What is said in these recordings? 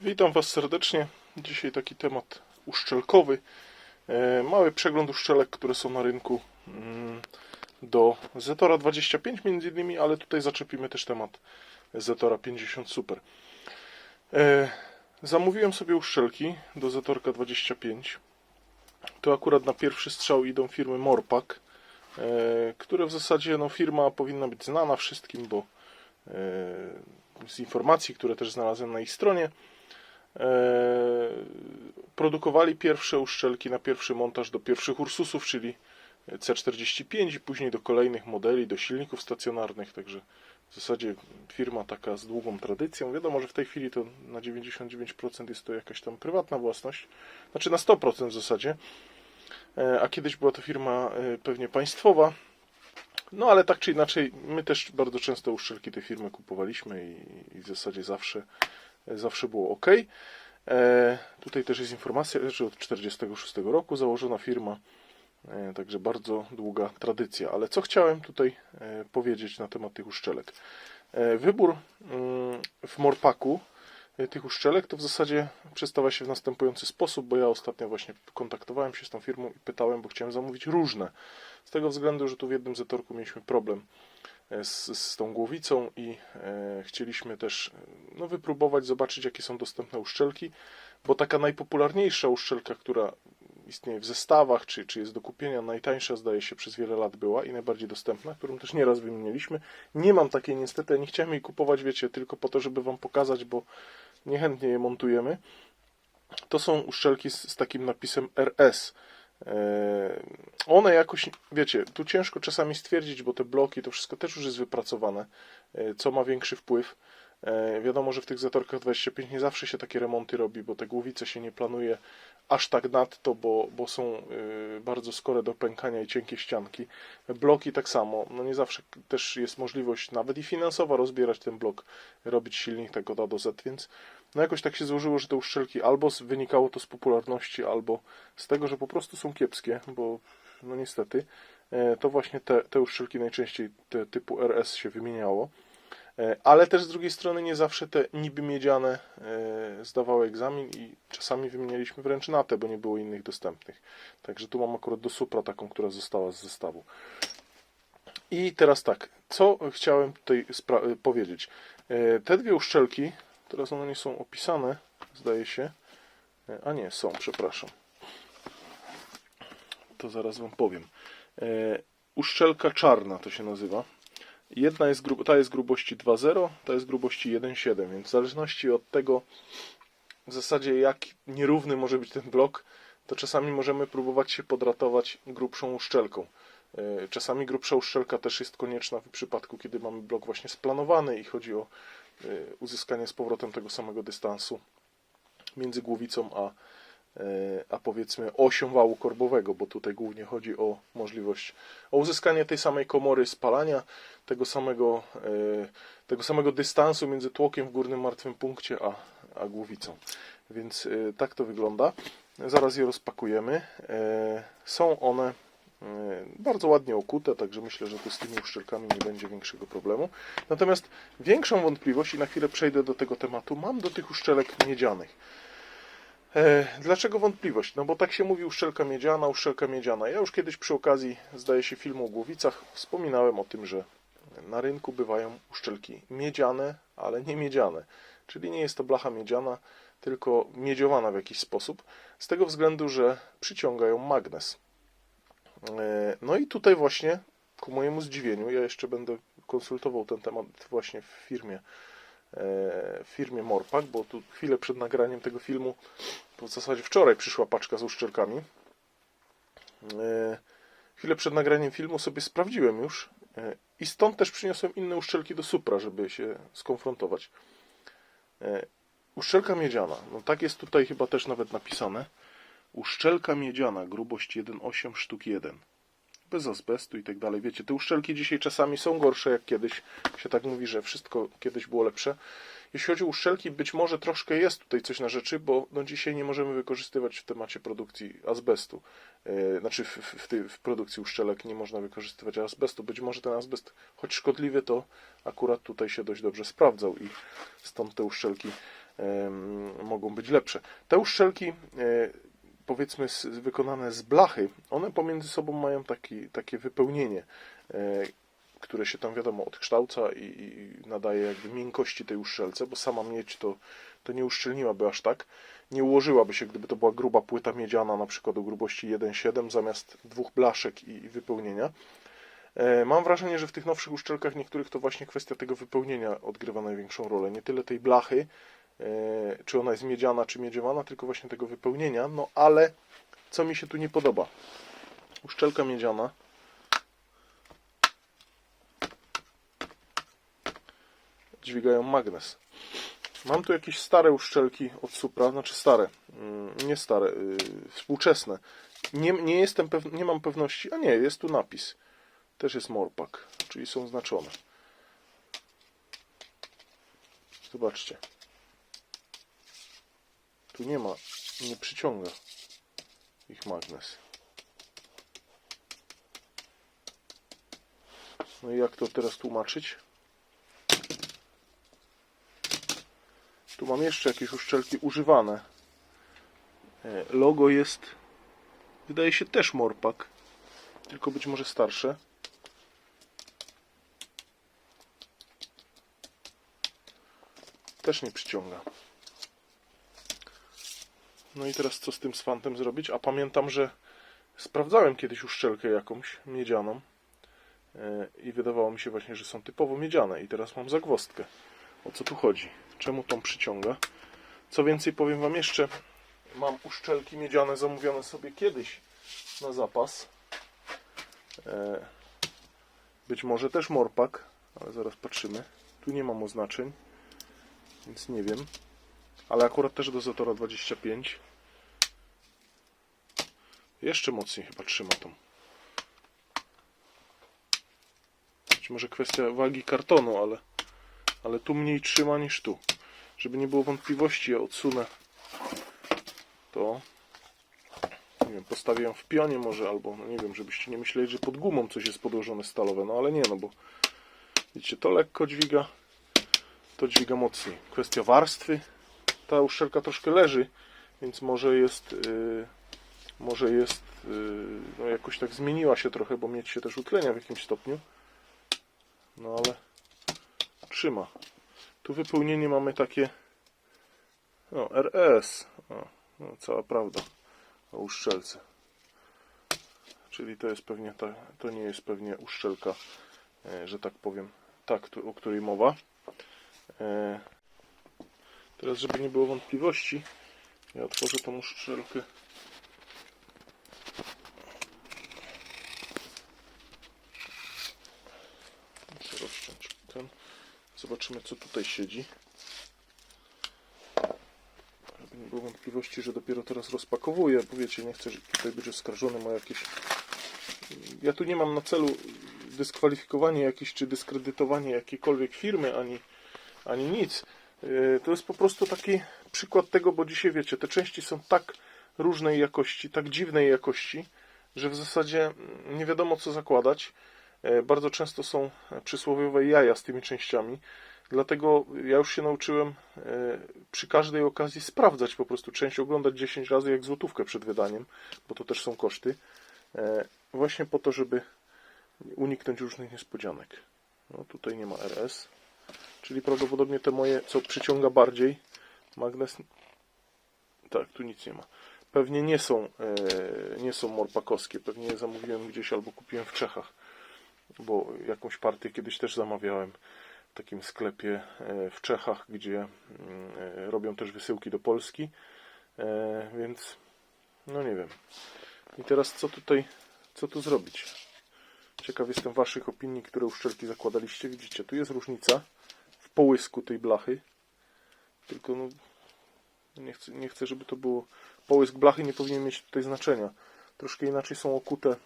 Witam Was serdecznie. Dzisiaj taki temat uszczelkowy. E, Mały przegląd uszczelek, które są na rynku mm, do Zetora 25 między innymi, ale tutaj zaczepimy też temat Zetora 50 Super. E, Zamówiłem sobie uszczelki do Zetorka 25. To akurat na pierwszy strzał idą firmy Morpak, e, które w zasadzie no, firma powinna być znana wszystkim, bo z informacji, które też znalazłem na ich stronie, produkowali pierwsze uszczelki na pierwszy montaż do pierwszych Ursusów, czyli C45 i później do kolejnych modeli, do silników stacjonarnych, także w zasadzie firma taka z długą tradycją. Wiadomo, że w tej chwili to na 99% jest to jakaś tam prywatna własność, znaczy na 100% w zasadzie, E, a kiedyś była to firma e, pewnie państwowa. No ale tak czy inaczej, my też bardzo często uszczelki tej firmy kupowaliśmy i, i w zasadzie zawsze, zawsze było ok. E, tutaj też jest informacja, że od 1946 roku założona firma, e, także bardzo długa tradycja. Ale co chciałem tutaj e, powiedzieć na temat tych uszczelek? Wybór mm, w Morpaku tych uszczelek to w zasadzie przedstawia się w następujący sposób, bo ja ostatnio właśnie kontaktowałem się z tą firmą i pytałem, bo chciałem zamówić różne. Z tego względu, że tu w jednym zetorku mieliśmy problem z, z tą głowicą i e, chcieliśmy też e, no, wypróbować, zobaczyć jakie są dostępne uszczelki, bo taka najpopularniejsza uszczelka, która istnieje w zestawach, czy, czy jest do kupienia, najtańsza zdaje się przez wiele lat była i najbardziej dostępna, którą też nieraz wymieniliśmy. Nie mam takiej niestety, nie chciałem jej kupować, wiecie, tylko po to, żeby Wam pokazać, bo niechętnie je montujemy. To są uszczelki z, z takim napisem RS. E, One jakoś, wiecie, tu ciężko czasami stwierdzić, bo te bloki, to wszystko też już jest wypracowane, e, co ma większy wpływ. E, Wiadomo, że w tych zatorkach 25 nie zawsze się takie remonty robi, bo te głowice się nie planuje aż tak nadto, bo, bo są bardzo skore do pękania i cienkie ścianki. Bloki tak samo, no nie zawsze też jest możliwość nawet i finansowa rozbierać ten blok, robić silnik tak od A do Z, więc no jakoś tak się złożyło, że te uszczelki albo wynikało to z popularności, albo z tego, że po prostu są kiepskie, bo no niestety e, to właśnie te, te uszczelki najczęściej te typu RS się wymieniało. E, Ale też z drugiej strony nie zawsze te niby miedziane e, zdawały egzamin i czasami wymienialiśmy wręcz na te, bo nie było innych dostępnych. Także tu mam akurat do Supra taką, która została z zestawu. I teraz tak, co chciałem tutaj powiedzieć. Te dwie uszczelki, teraz one nie są opisane, zdaje się. E, A nie, są, przepraszam. To zaraz Wam powiem. E, Uszczelka czarna to się nazywa. Jedna jest ta jest grubości 2,0, ta jest grubości 1,7, więc w zależności od tego w zasadzie jak nierówny może być ten blok, to czasami możemy próbować się podratować grubszą uszczelką. E, Czasami grubsza uszczelka też jest konieczna w przypadku, kiedy mamy blok właśnie splanowany i chodzi o e, uzyskanie z powrotem tego samego dystansu między głowicą a, e, a powiedzmy osią wału korbowego, bo tutaj głównie chodzi o możliwość, o uzyskanie tej samej komory spalania, tego samego, e, tego samego dystansu między tłokiem w górnym martwym punkcie a, a głowicą. Więc tak to wygląda. Zaraz je rozpakujemy. Są one bardzo ładnie okute, także myślę, że tu z tymi uszczelkami nie będzie większego problemu. Natomiast większą wątpliwość, i na chwilę przejdę do tego tematu, mam do tych uszczelek miedzianych. E, Dlaczego wątpliwość? No bo tak się mówi uszczelka miedziana, uszczelka miedziana. Ja już kiedyś przy okazji, zdaje się, filmu o głowicach wspominałem o tym, że na rynku bywają uszczelki miedziane, ale nie miedziane. Czyli nie jest to blacha miedziana, tylko miedziowana w jakiś sposób. Z tego względu, że przyciągają magnes. No i tutaj właśnie, ku mojemu zdziwieniu, ja jeszcze będę konsultował ten temat właśnie w firmie, e, w firmie Morpak, bo tu chwilę przed nagraniem tego filmu, w zasadzie wczoraj przyszła paczka z uszczelkami. E, Chwilę przed nagraniem filmu sobie sprawdziłem już e, i stąd też przyniosłem inne uszczelki do Supra, żeby się skonfrontować. Uszczelka miedziana, no tak jest tutaj chyba też nawet napisane. Uszczelka miedziana, grubość 1,8 sztuk 1. Bez azbestu i tak dalej. Wiecie, te uszczelki dzisiaj czasami są gorsze jak kiedyś. Się tak mówi, że wszystko kiedyś było lepsze. Jeśli chodzi o uszczelki, być może troszkę jest tutaj coś na rzeczy, bo no dzisiaj nie możemy wykorzystywać w temacie produkcji azbestu. Yy, znaczy w, w, w, produkcji uszczelek nie można wykorzystywać azbestu. Być może ten azbest, choć szkodliwy, to akurat tutaj się dość dobrze sprawdzał i stąd te uszczelki mogą być lepsze. Te uszczelki, e, powiedzmy z, wykonane z blachy, one pomiędzy sobą mają taki, takie wypełnienie, e, które się tam wiadomo odkształca i, i nadaje jakby miękkości tej uszczelce, bo sama miedź to, to nie uszczelniłaby aż tak. Nie ułożyłaby się, gdyby to była gruba płyta miedziana, na przykład o grubości 1,7 zamiast dwóch blaszek i, i wypełnienia. E, Mam wrażenie, że w tych nowszych uszczelkach niektórych to właśnie kwestia tego wypełnienia odgrywa największą rolę. Nie tyle tej blachy, czy ona jest miedziana, czy miedziowana, tylko właśnie tego wypełnienia. No ale co mi się tu nie podoba? Uszczelka miedziana. Dźwigają magnes. Mam tu jakieś stare uszczelki od Supra, znaczy stare, mm, nie stare, yy, współczesne. Nie, nie jestem nie mam pewności, a nie, jest tu napis. Też jest Morpak, czyli są znaczone. Zobaczcie. Tu nie ma, nie przyciąga ich magnes. No i jak to teraz tłumaczyć? Tu mam jeszcze jakieś uszczelki używane. E, Logo jest, wydaje się też Morpak, tylko być może starsze. Też nie przyciąga. No i teraz co z tym swantem zrobić? A pamiętam, że sprawdzałem kiedyś uszczelkę jakąś miedzianą e, i wydawało mi się właśnie, że są typowo miedziane i teraz mam zagwozdkę. O co tu chodzi? Czemu tą przyciąga? Co więcej, powiem Wam jeszcze, mam uszczelki miedziane zamówione sobie kiedyś na zapas. E, Być może też Morpak, ale zaraz patrzymy. Tu nie mam oznaczeń, więc nie wiem. Ale akurat też do Zatora 25. Jeszcze mocniej chyba trzyma tą. Być może kwestia wagi kartonu, ale, ale tu mniej trzyma niż tu. Żeby nie było wątpliwości, ja odsunę to. Nie wiem, postawię ją w pionie może, albo no nie wiem, żebyście nie myśleli, że pod gumą coś jest podłożone stalowe. No ale nie, no bo widzicie, to lekko dźwiga, to dźwiga mocniej. Kwestia warstwy. Ta uszczelka troszkę leży, więc może jest, yy, może jest, yy, no jakoś tak zmieniła się trochę, bo mieć się też utlenia w jakimś stopniu. No ale trzyma. Tu wypełnienie mamy takie, no RS, o, no, cała prawda o uszczelce. Czyli to jest pewnie ta, to nie jest pewnie uszczelka, e, że tak powiem, ta, któ- o której mowa. Teraz, żeby nie było wątpliwości, ja otworzę tą uszczelkę. Muszę rozciąć ten. Zobaczymy, co tutaj siedzi. Żeby nie było wątpliwości, że dopiero teraz rozpakowuję, bo wiecie, nie chcę tutaj być oskarżonym o jakieś... Ja tu nie mam na celu dyskwalifikowanie jakieś, czy dyskredytowanie jakiejkolwiek firmy, ani, ani nic. Yy, To jest po prostu taki przykład tego, bo dzisiaj wiecie, te części są tak różnej jakości, tak dziwnej jakości, że w zasadzie mm, nie wiadomo co zakładać. Yy, Bardzo często są przysłowiowe jaja z tymi częściami. Dlatego ja już się nauczyłem e, przy każdej okazji sprawdzać po prostu część, oglądać 10 razy jak złotówkę przed wydaniem, bo to też są koszty. E, Właśnie po to, żeby uniknąć różnych niespodzianek. No tutaj nie ma RS, czyli prawdopodobnie te moje, co przyciąga bardziej magnes. Tak, tu nic nie ma. Pewnie nie są, e, nie są morpakowskie, pewnie je zamówiłem gdzieś albo kupiłem w Czechach, bo jakąś partię kiedyś też zamawiałem w takim sklepie e, w Czechach, gdzie mm, e, robią też wysyłki do Polski, E, więc no nie wiem. I teraz co tutaj, co tu zrobić? Ciekaw jestem Waszych opinii, które uszczelki zakładaliście. Widzicie, tu jest różnica połysku tej blachy, tylko no, nie chcę, nie chcę, żeby to było... Połysk blachy nie powinien mieć tutaj znaczenia. Troszkę inaczej są okute,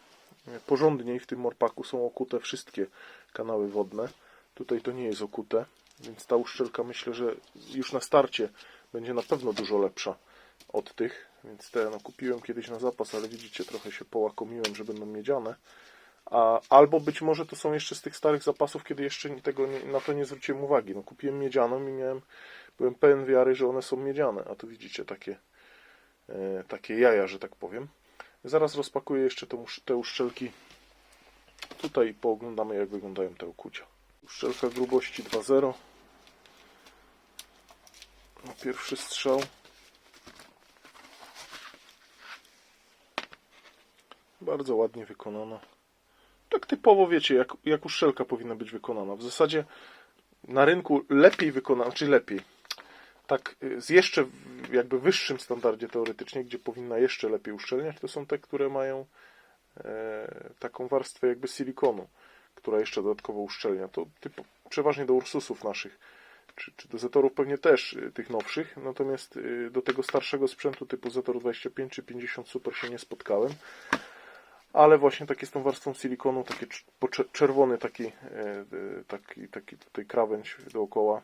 e, porządniej w tym morpaku są okute wszystkie kanały wodne. Tutaj to nie jest okute, więc ta uszczelka myślę, że już na starcie będzie na pewno dużo lepsza od tych. Więc te no, kupiłem kiedyś na zapas, ale widzicie, trochę się połakomiłem, że będą miedziane. Albo być może to są jeszcze z tych starych zapasów, kiedy jeszcze tego nie, na to nie zwróciłem uwagi. No, kupiłem miedzianą i miałem byłem pełen wiary, że one są miedziane, a tu widzicie takie, e, takie jaja, że tak powiem. Zaraz rozpakuję jeszcze te, te uszczelki tutaj pooglądamy jak wyglądają te okucia. Uszczelka grubości 2.0 na pierwszy strzał. Bardzo ładnie wykonana. Tak typowo wiecie, jak, jak uszczelka powinna być wykonana. W zasadzie na rynku lepiej wykonana, czy lepiej. Tak y, z jeszcze jakby wyższym standardzie teoretycznie, gdzie powinna jeszcze lepiej uszczelniać, to są te, które mają e, taką warstwę jakby silikonu, która jeszcze dodatkowo uszczelnia. To typu, przeważnie do Ursusów naszych, czy, czy do Zetorów pewnie też y, tych nowszych, natomiast y, do tego starszego sprzętu typu Zetor 25 czy 50 Super się nie spotkałem. Ale właśnie takie z tą warstwą silikonu, taki czerwony taki, e, e, taki, taki tutaj krawędź dookoła,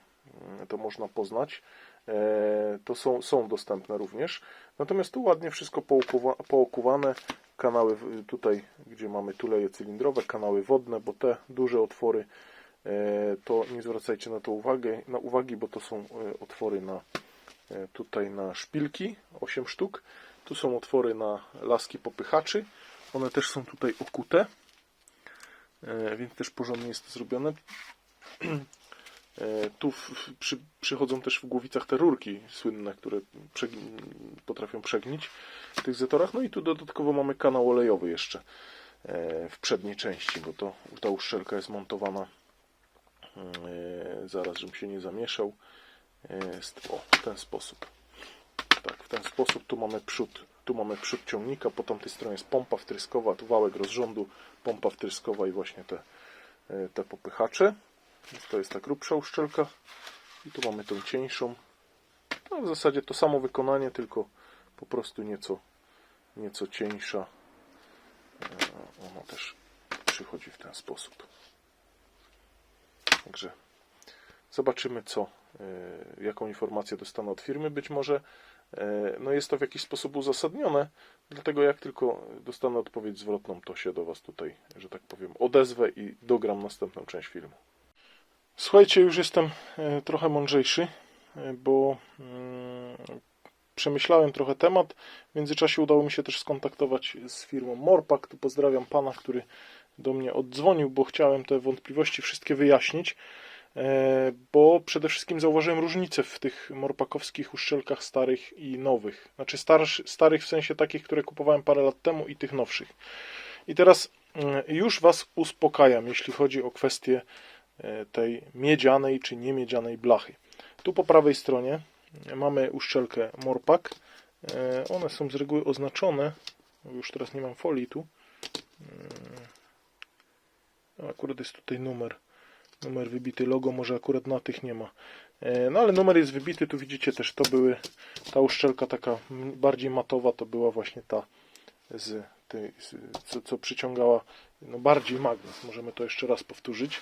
mm, to można poznać. E, To są, są dostępne również. Natomiast tu ładnie wszystko pookuwa, pookuwane. Kanały tutaj, gdzie mamy tuleje cylindrowe, kanały wodne, bo te duże otwory to nie zwracajcie na to uwagę, na uwagi, bo to są otwory na tutaj na szpilki, 8 sztuk. Tu są otwory na laski popychaczy. One też są tutaj okute, e, więc też porządnie jest to zrobione. E, Tu w, przy, przychodzą też w głowicach te rurki słynne, które potrafią przegnić w tych zetorach. No i tu dodatkowo mamy kanał olejowy jeszcze e, w przedniej części, bo to ta uszczelka jest montowana zaraz, żebym się nie zamieszał o, w ten sposób tak, w ten sposób tu mamy przód tu mamy przód ciągnika, po tamtej stronie jest pompa wtryskowa, tu wałek rozrządu, pompa wtryskowa i właśnie te, e, te popychacze. Więc to jest ta grubsza uszczelka i tu mamy tą cieńszą. No, w zasadzie to samo wykonanie, tylko po prostu nieco, nieco cieńsza. E, Ona też przychodzi w ten sposób. Także zobaczymy co, e, jaką informację dostanę od firmy. Być może no jest to w jakiś sposób uzasadnione, dlatego jak tylko dostanę odpowiedź zwrotną, to się do Was tutaj, że tak powiem, odezwę i dogram następną część filmu. Słuchajcie, już jestem e, trochę mądrzejszy, e, bo mm, przemyślałem trochę temat. W międzyczasie udało mi się też skontaktować z firmą Morpak. Tu pozdrawiam pana, który do mnie oddzwonił, bo chciałem te wątpliwości wszystkie wyjaśnić. E, Bo przede wszystkim zauważyłem różnicę w tych morpakowskich uszczelkach starych i nowych. Znaczy starsz, starych w sensie takich, które kupowałem parę lat temu i tych nowszych. I teraz mm, już Was uspokajam, jeśli chodzi o kwestię e, tej miedzianej czy niemiedzianej blachy. Tu po prawej stronie mamy uszczelkę Morpak. E, One są z reguły oznaczone. Już teraz nie mam folii tu. Mm, Akurat jest tutaj numer. Numer wybity, logo może akurat na tych nie ma. E, No ale numer jest wybity, tu widzicie też to były, ta uszczelka taka bardziej matowa to była właśnie ta z z, co, co przyciągała no bardziej magnes. Możemy to jeszcze raz powtórzyć.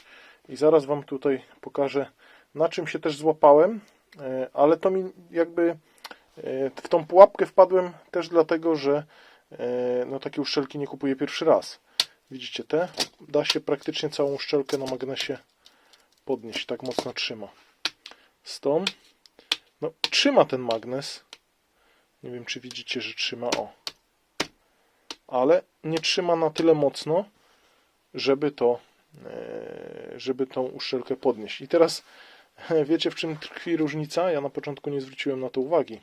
I zaraz Wam tutaj pokażę na czym się też złapałem, e, ale to mi jakby e, w tą pułapkę wpadłem też dlatego, że no takie uszczelki nie kupuję pierwszy raz. Widzicie te? Da się praktycznie całą uszczelkę na magnesie podnieść, tak mocno trzyma. Stąd, no trzyma ten magnes. Nie wiem, czy widzicie, że trzyma, o. Ale nie trzyma na tyle mocno, żeby to, e, żeby tą uszczelkę podnieść. I teraz wiecie, w czym tkwi różnica? Ja na początku nie zwróciłem na to uwagi.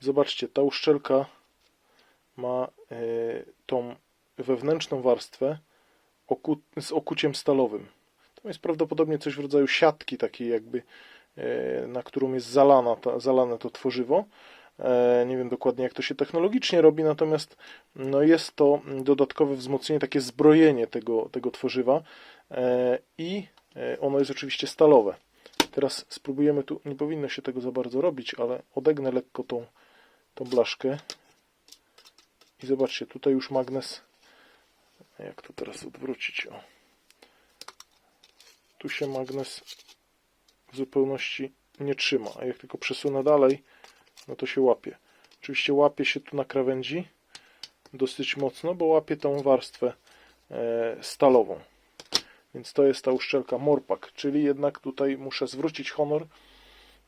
Zobaczcie, ta uszczelka ma e, tą wewnętrzną warstwę z okuciem stalowym. To jest prawdopodobnie coś w rodzaju siatki takiej jakby, e, na którą jest zalana, ta, zalane to tworzywo. E, Nie wiem dokładnie jak to się technologicznie robi, natomiast no jest to dodatkowe wzmocnienie, takie zbrojenie tego, tego tworzywa e, i ono jest oczywiście stalowe. Teraz spróbujemy tu, nie powinno się tego za bardzo robić, ale odegnę lekko tą, tą blaszkę i zobaczcie, tutaj już magnes, jak to teraz odwrócić, o. Tu się magnes w zupełności nie trzyma, a jak tylko przesunę dalej, no to się łapie. Oczywiście łapie się tu na krawędzi dosyć mocno, bo łapie tą warstwę e, stalową. Więc to jest ta uszczelka Morpak, czyli jednak tutaj muszę zwrócić honor.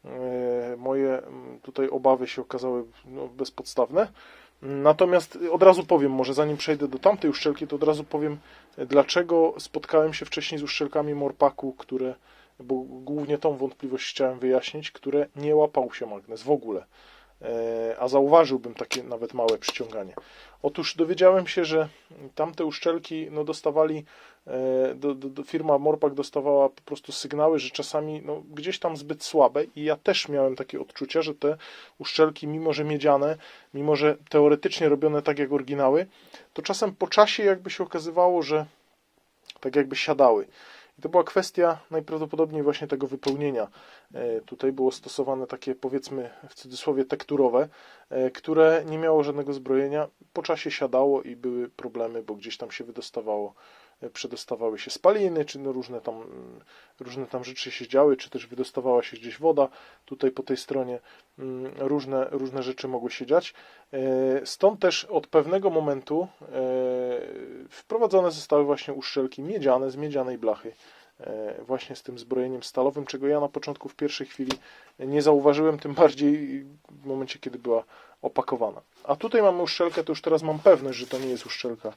E, Moje tutaj obawy się okazały no, bezpodstawne. Natomiast od razu powiem, może zanim przejdę do tamtej uszczelki, to od razu powiem, dlaczego spotkałem się wcześniej z uszczelkami Morpaku, które, bo głównie tą wątpliwość chciałem wyjaśnić, które nie łapał się magnes w ogóle. E, A zauważyłbym takie nawet małe przyciąganie. Otóż dowiedziałem się, że tamte uszczelki no, dostawali, do, do, do, firma Morpak dostawała po prostu sygnały, że czasami no, gdzieś tam zbyt słabe i ja też miałem takie odczucia, że te uszczelki, mimo że miedziane, mimo że teoretycznie robione tak jak oryginały, to czasem po czasie jakby się okazywało, że tak jakby siadały. I to była kwestia najprawdopodobniej właśnie tego wypełnienia. E, Tutaj było stosowane takie powiedzmy w cudzysłowie tekturowe, e, które nie miało żadnego zbrojenia. Po czasie siadało i były problemy, bo gdzieś tam się wydostawało, e, przedostawały się spaliny, czy no różne tam, mm, różne tam rzeczy się działy, czy też wydostawała się gdzieś woda. Tutaj po tej stronie mm, różne, różne rzeczy mogły się dziać. E, Stąd też od pewnego momentu e, wprowadzone zostały właśnie uszczelki miedziane z miedzianej blachy e, właśnie z tym zbrojeniem stalowym, czego ja na początku w pierwszej chwili nie zauważyłem, tym bardziej w momencie, kiedy była opakowana. A tutaj mamy uszczelkę, to już teraz mam pewność, że to nie jest uszczelka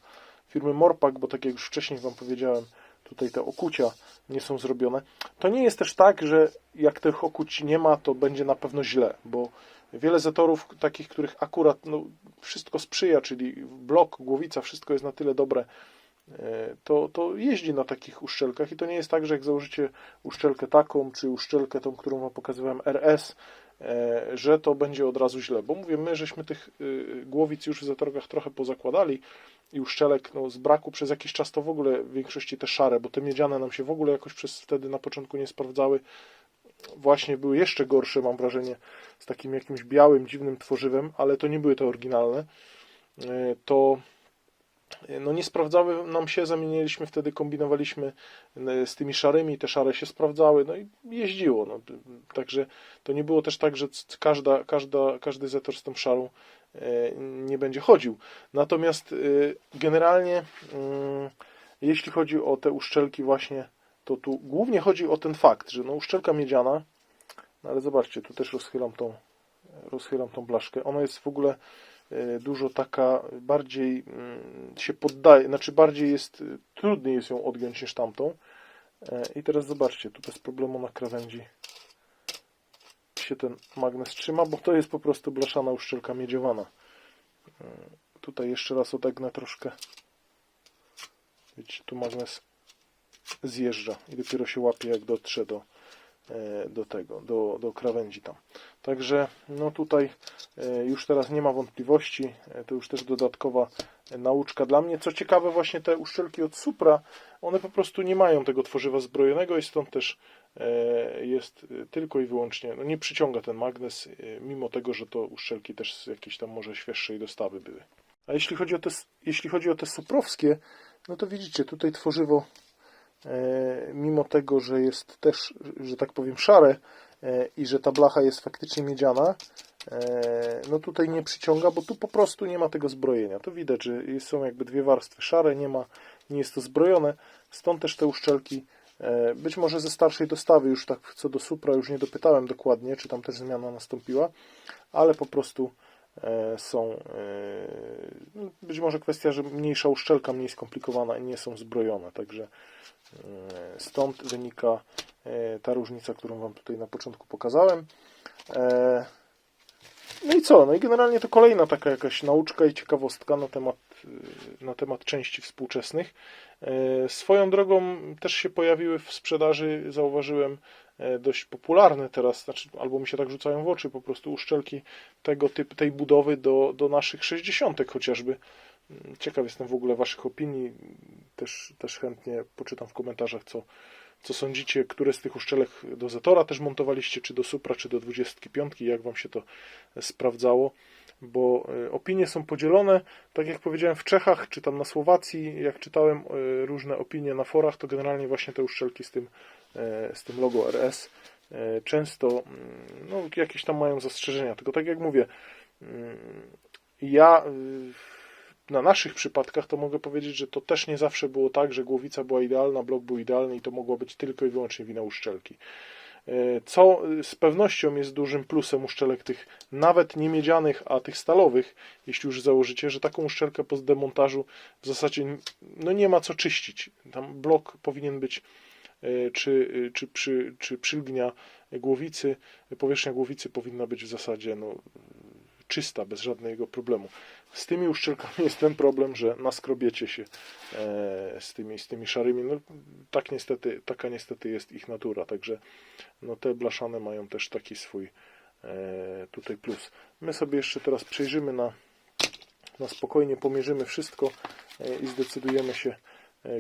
firmy Morpak, bo tak jak już wcześniej Wam powiedziałem, tutaj te okucia nie są zrobione. To nie jest też tak, że jak tych okuć nie ma, to będzie na pewno źle, bo wiele zetorów takich, których akurat no, wszystko sprzyja, czyli blok, głowica, wszystko jest na tyle dobre, e, to, to jeździ na takich uszczelkach i to nie jest tak, że jak założycie uszczelkę taką, czy uszczelkę tą, którą Wam pokazywałem, RS, że to będzie od razu źle, bo mówię, my żeśmy tych y, głowic już w zatorgach trochę pozakładali i uszczelek no, z braku przez jakiś czas to w ogóle w większości te szare, bo te miedziane nam się w ogóle jakoś przez wtedy na początku nie sprawdzały, właśnie były jeszcze gorsze, mam wrażenie, z takim jakimś białym, dziwnym tworzywem, ale to nie były te oryginalne, E, to no nie sprawdzały nam się, zamieniliśmy wtedy, kombinowaliśmy e, z tymi szarymi, te szare się sprawdzały, no i jeździło. No. Także to nie było też tak, że każda, każda, każdy zetor z tą szarą e, nie będzie chodził. Natomiast e, generalnie, mm, jeśli chodzi o te uszczelki właśnie, to tu głównie chodzi o ten fakt, że no uszczelka miedziana, no ale zobaczcie, tu też rozchylam tą, rozchylam tą blaszkę, ona jest w ogóle dużo taka, bardziej mm, się poddaje, znaczy bardziej jest, e, trudniej jest ją odgiąć niż tamtą. E, I teraz zobaczcie, tu bez problemu na krawędzi się ten magnes trzyma, bo to jest po prostu blaszana uszczelka miedziowana. E, Tutaj jeszcze raz odegnę troszkę. Widzicie, tu magnes zjeżdża i dopiero się łapie jak dotrze do, e, do tego, do, do krawędzi tam. Także no tutaj e, już teraz nie ma wątpliwości, e, to już też dodatkowa e, nauczka dla mnie. Co ciekawe właśnie te uszczelki od Supra, one po prostu nie mają tego tworzywa zbrojonego i stąd też e, jest e, tylko i wyłącznie, no nie przyciąga ten magnes, e, mimo tego, że to uszczelki też z jakiejś tam może świeższej dostawy były. A jeśli chodzi o te, jeśli chodzi o te suprowskie, no to widzicie, tutaj tworzywo E, mimo tego, że jest też, że tak powiem, szare e, i że ta blacha jest faktycznie miedziana, e, no tutaj nie przyciąga, bo tu po prostu nie ma tego zbrojenia. To widać, że są jakby dwie warstwy szare, nie ma, nie jest to zbrojone, stąd też te uszczelki e, być może ze starszej dostawy, już tak co do Supra już nie dopytałem dokładnie, czy tam też zmiana nastąpiła, ale po prostu e, są e, no, być może kwestia, że mniejsza uszczelka, mniej skomplikowana i nie są zbrojone, także E, Stąd wynika e, ta różnica, którą Wam tutaj na początku pokazałem. E, No i co? No i generalnie to kolejna taka jakaś nauczka i ciekawostka na temat, e, na temat części współczesnych. E, Swoją drogą też się pojawiły w sprzedaży, zauważyłem, e, dość popularne teraz, znaczy, albo mi się tak rzucają w oczy, po prostu uszczelki tego typu, tej budowy do, do naszych 60 chociażby. Ciekaw jestem w ogóle Waszych opinii. Też, też chętnie poczytam w komentarzach, co, co sądzicie, które z tych uszczelek do Zetora też montowaliście, czy do Supra, czy do 25, jak Wam się to sprawdzało. Bo e, opinie są podzielone. Tak jak powiedziałem, w Czechach, czy tam na Słowacji, jak czytałem e, różne opinie na forach, to generalnie właśnie te uszczelki z tym, e, z tym logo RS często no, jakieś tam mają zastrzeżenia. Tylko tak jak mówię, ja y, na naszych przypadkach to mogę powiedzieć, że to też nie zawsze było tak, że głowica była idealna, blok był idealny i to mogło być tylko i wyłącznie wina uszczelki. E, Co z pewnością jest dużym plusem uszczelek tych nawet nie miedzianych, a tych stalowych, jeśli już założycie, że taką uszczelkę po demontażu w zasadzie no nie ma co czyścić. Tam blok powinien być e, czy, czy, przy, czy przylgnia głowicy, powierzchnia głowicy powinna być w zasadzie no, czysta, bez żadnego problemu. Z tymi uszczelkami jest ten problem, że naskrobiecie się e, z tymi, z tymi szarymi. No, tak niestety, taka niestety jest ich natura, także no, te blaszane mają też taki swój e, tutaj plus. My sobie jeszcze teraz przejrzymy na, na spokojnie, pomierzymy wszystko e, i zdecydujemy się,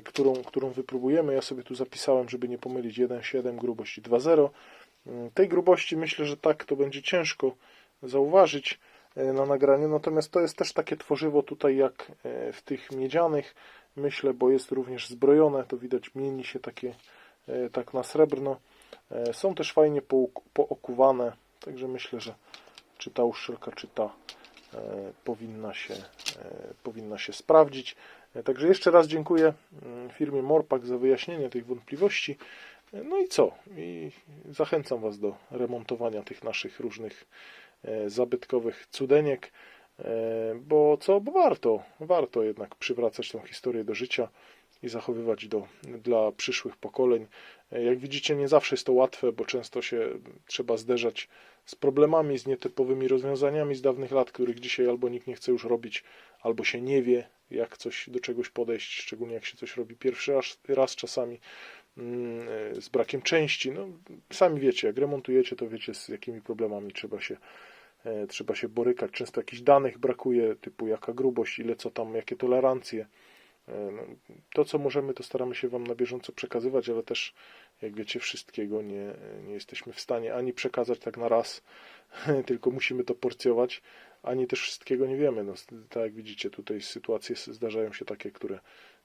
którą, którą wypróbujemy. Ja sobie tu zapisałem, żeby nie pomylić 1,7 grubości 2,0. Mm, Tej grubości myślę, że tak to będzie ciężko zauważyć na nagraniu, natomiast to jest też takie tworzywo tutaj jak e, w tych miedzianych, myślę, bo jest również zbrojone, to widać mieni się takie e, tak na srebrno. E, Są też fajnie pookuwane, także myślę, że czy ta uszczelka, czy ta e, powinna się, e, powinna się sprawdzić. E, Także jeszcze raz dziękuję mm, firmie Morpak za wyjaśnienie tych wątpliwości. E, No i co? I zachęcam Was do remontowania tych naszych różnych e, zabytkowych cudeniek, e, bo co? Bo warto, warto jednak przywracać tą historię do życia i zachowywać do, dla przyszłych pokoleń. E, Jak widzicie, nie zawsze jest to łatwe, bo często się trzeba zderzać z problemami, z nietypowymi rozwiązaniami z dawnych lat, których dzisiaj albo nikt nie chce już robić, albo się nie wie, jak coś do czegoś podejść, szczególnie jak się coś robi pierwszy raz, raz czasami mm, e, z brakiem części. No, sami wiecie, jak remontujecie, to wiecie, z jakimi problemami trzeba się, e, trzeba się borykać. Często jakichś danych brakuje, typu jaka grubość, ile co tam, jakie tolerancje. E, no, To, co możemy, to staramy się Wam na bieżąco przekazywać, ale też, jak wiecie, wszystkiego nie, nie jesteśmy w stanie ani przekazać tak na raz, tylko musimy to porcjować, ani też wszystkiego nie wiemy. No, tak jak widzicie, tutaj sytuacje zdarzają się takie, które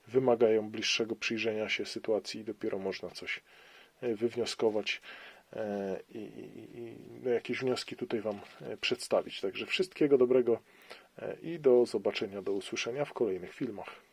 wymagają bliższego przyjrzenia się sytuacji i dopiero można coś e, wywnioskować e, i, i, i no, jakieś wnioski tutaj Wam e, przedstawić. Także wszystkiego dobrego e, i do zobaczenia, do usłyszenia w kolejnych filmach.